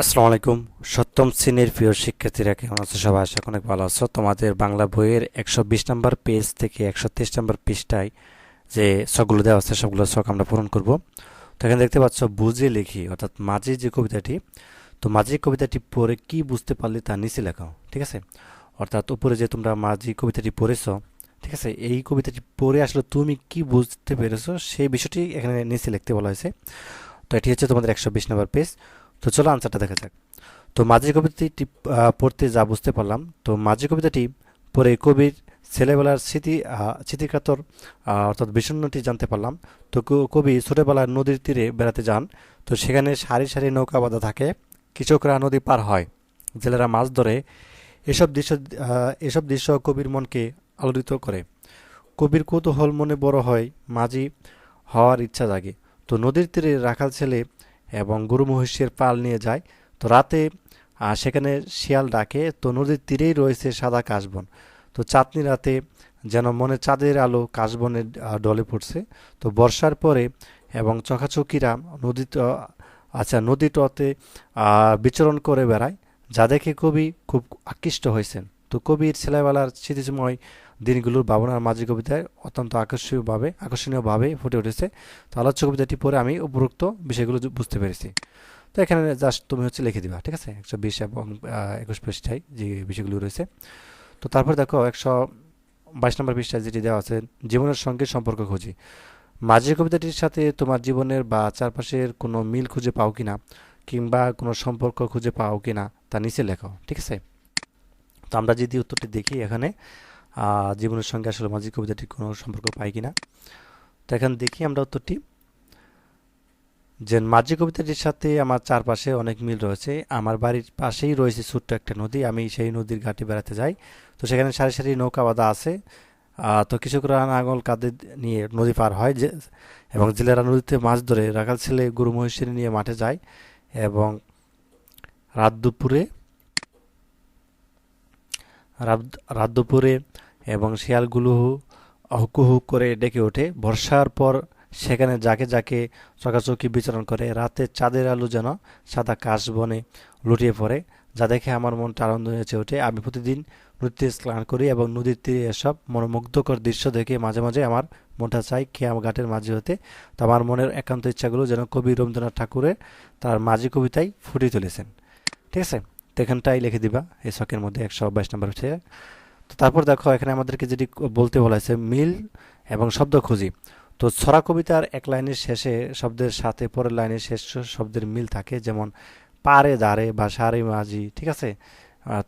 আসসালামু আলাইকুম। সপ্তম শ্রেণির প্রিয় শিক্ষার্থীরা, কেমন আছো সবাই? আশা অনেক ভালো আছো। তোমাদের বাংলা বইয়ের একশো বিশ নম্বর পেজ থেকে একশো তেইশ নম্বর পৃষ্ঠায় যে শখগুলো দেওয়া আছে, সবগুলো শখ আমরা পূরণ করব। তো এখানে দেখতে পাচ্ছ, বুঝে লিখি, অর্থাৎ মাঝি যে কবিতাটি, তো মাঝি কবিতাটি পড়ে কি বুঝতে পারলে তা নিচে লেখাও, ঠিক আছে? অর্থাৎ উপরে যে তোমরা মাঝি কবিতাটি পড়েছো, ঠিক আছে? এই কবিতাটি পড়ে আসলে তুমি কি বুঝতে পেরেছ, সেই বিষয়টি এখানে নিচে লিখতে বলা হয়েছে। তো এটি হচ্ছে তোমাদের একশো বিশ নম্বর পেজ। তো চলো আনসারটা দেখা যাক। তো মাঝি কবিতাটি পড়তে যা বুঝতে পারলাম, তো মাঝি কবিতাটি পড়ে কবির ছেলেবেলার স্মৃতি স্মৃতিকাতর অর্থাৎ বিষণ্ণটি জানতে পারলাম। তো কবি ছোটবেলায় নদীর তীরে বেড়াতে যান, তো সেখানে সারি সারি নৌকা বাঁধা থাকে, কৃষকরা নদী পার হয়, জেলেরা মাছ ধরে, এসব দৃশ্য এসব দৃশ্য কবির মনকে আলোড়িত করে। কবির কৌতূহল মনে বড় হয়, মাঝি হওয়ার ইচ্ছা জাগে। তো নদীর তীরে রাখাল ছেলে এবং গরু মহিষের পাল নিয়ে যায়। তো রাতে সেখানে শিয়াল ডাকে তো নদীর তীরেই রয়েছে সাদা কাশবন। তো চাঁদনি রাতে যেন মনে চাঁদের আলো কাশবনের আহ, ডলে পড়ছে। তো বর্ষার পরে এবং চকাচকিরা নদী আচ্ছা নদী তটে বিচরণ করে বেড়ায় যা দেখে কবি খুব আকৃষ্ট হয়েছেন। তো কবির ছেলেবেলার স্মৃতিময় দিনগুলোর ভাবনার মাঝে কবিতায় অত্যন্ত আকর্ষণীয়ভাবে আকর্ষণীয়ভাবে ফুটে উঠেছে। তো আলোচ্য কবিতাটি পরে আমি উপরোক্ত বিষয়গুলো বুঝতে পেরেছি। তো এখানে জাস্ট তুমি হচ্ছে লিখে দিবা, ঠিক আছে? একশো বিশ এবং একুশ পৃষ্ঠায় যে বিষয়গুলো রয়েছে। তো তারপর দেখো একশো বাইশ নম্বর পৃষ্ঠায় যেটি দেওয়া আছে, জীবনের সঙ্গে সম্পর্ক খুঁজি। মাঝের কবিতাটির সাথে তোমার জীবনের বা চারপাশের কোনো মিল খুঁজে পাও কিনা, কিংবা কোনো সম্পর্ক খুঁজে পাও কিনা তা নিচে লেখো, ঠিক আছে? তো আমরা যদি উত্তরটি দেখি এখানে জীবনের সঙ্গে আসলে মাঝি কবিতাটির কোনো সম্পর্ক পাই কিনা। তো এখানে দেখি আমরা উত্তরটি। যে মাঝি কবিতাটির সাথে আমার চারপাশে অনেক মিল রয়েছে। আমার বাড়ির পাশেই রয়েছে ছোট্ট একটা নদী, আমি সেই নদীর ঘাটে বেড়াতে যাই। তো সেখানে সারি সারি নৌকা বাঁধা আছে। তো কৃষকরা নাঙল কাঁধে নিয়ে নদী পার হয় যে, এবং জেলেরা নদীতে মাছ ধরে রাখাল ছেলে গরু মহিষের নিয়ে মাঠে যায়। এবং রাত দুপুরে দুপুরে এবং শিয়ালগুলো হুকুহু করে ডেকে ওঠে। বর্ষার পর সেখানে যাকে যাকে চকাচকি বিচরণ করে, রাতে চাঁদের আলো যেন সাদা কাশ বনে লুটিয়ে পড়ে, যা দেখে আমার মনটা আনন্দ হয়েছে ওঠে। আমি প্রতিদিন নদীতে স্নান করি এবং নদীর তীরে এসব মনোমুগ্ধকর দৃশ্য দেখে মাঝে মাঝে আমার মনটা চাই খেয়াম ঘাটের মাঝে হতে। তো আমার মনের একান্ত ইচ্ছাগুলো যেন কবি রবীন্দ্রনাথ ঠাকুরের তার মাঝি কবিতায় ফুটিয়ে তুলেছেন। ঠিক আছে? এখানটাই লিখে দিবা, এই শখের মধ্যে একশো বাইশ নম্বর হচ্ছে। তো তারপর দেখো, এখানে আমাদেরকে যেটি বলতে বলা হয়েছে, মিল এবং শব্দ খুঁজি। তো ছড়া কবিতার এক লাইনের শেষে শব্দের সাথে পরের লাইনের শেষ শব্দের মিল থাকে, যেমন পারে দাঁড়ে বা সারে মাঝি, ঠিক আছে?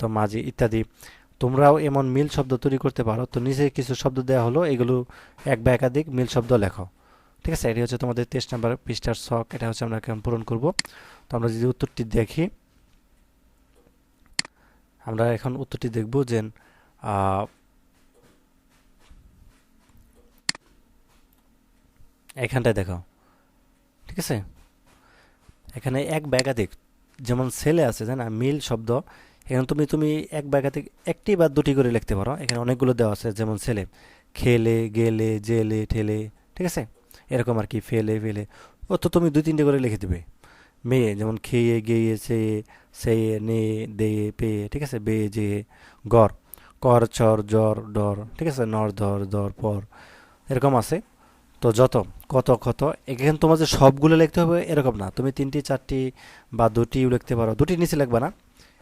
তো মাঝি ইত্যাদি। তোমরাও এমন মিল শব্দ তৈরি করতে পারো। তো নিচে কিছু শব্দ দেওয়া হলো, এগুলো এক বা একাধিক মিল শব্দ লেখো। ঠিক আছে? এটি হচ্ছে তোমাদের তেইশ নাম্বার পৃষ্ঠার শখ এটা হচ্ছে আমরা পূরণ করব। তো আমরা যদি উত্তরটি দেখি আমরা এখন উত্তরটি দেখব যে এখানটায় দেখো। ঠিক আছে? এখানে এক বা যেমন ছেলে আছে জানা মিল শব্দ। এখানে তুমি তুমি এক বা একটি বা দুটি করে লিখতে পারো। এখানে অনেকগুলো দেওয়া আছে, যেমন ছেলে খেলে, গেলে, জেলে, ঠেলে। ঠিক আছে? এরকম আর কি, ফেলে ফেলে। ও তো তুমি দুই তিনটে করে লিখে দিবে। মেয়ে, যেমন খেয়ে, গেয়ে সে সে নে দে পেয়ে, ঠিক আছে? বে যে গর কর, চর জ্বর ডর, ঠিক আছে? নর, ধর, দর, পর, এরকম আছে। তো যত, কত কত, এখানে তোমার যে সবগুলো লিখতে হবে এরকম না। তুমি তিনটি, চারটি বা দুটিও লিখতে পারো। দুটি নিচে লিখবে না।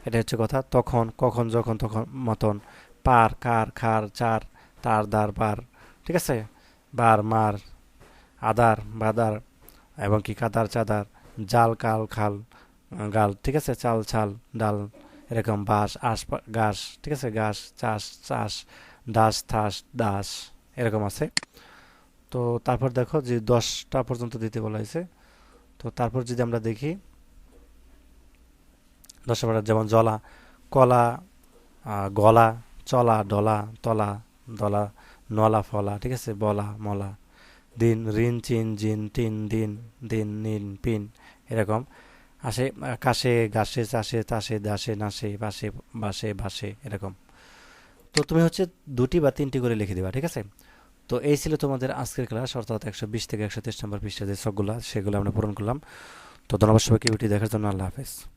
এটা হচ্ছে কথা। তখন, কখন, যখন, তখন, মতন, পার, কার, খার, চার, তার, দার, পার, ঠিক আছে? বার, মার, আদার, বাদার, এবং কি? কাদার চাদার জাল, কাল, খাল গাল, ঠিক আছে? চাল, ছাল, ডাল, এরকম বাঁশ, আশ ঘাস, ঠিক আছে? ঘাস, চাষ চাষ, দাস, থাস, দাস, এরকম আছে। তো তারপর দেখো যে দশটা পর্যন্ত দিতে বলা হয়েছে। তো তারপর যদি আমরা দেখি দশ নম্বর যেমন জলা, কলা গলা, চলা, ডলা, তলা, দলা, নলা, ফলা, ঠিক আছে? বলা, মলা দিন, ঋণ, চিন, জিন তিন দিন দিন নিন পিন, এরকম। আসে, কাশে গাছে চাষে, তাসে, দাসে, নাসে, বাসে বাসে বাসে, এরকম। তো তুমি হচ্ছে দুটি বা তিনটি করে লিখে দিবা, ঠিক আছে? তো এই ছিল তোমাদের আজকের ক্লাস, অর্থাৎ একশো বিশ থেকে একশো তেইশ নম্বর পৃষ্ঠা যে সবগুলো সেগুলো আমরা পূরণ করলাম। তো ধন্যবাদ সবাইকে ভিডিও দেখার জন্য আল্লাহ হাফেজ।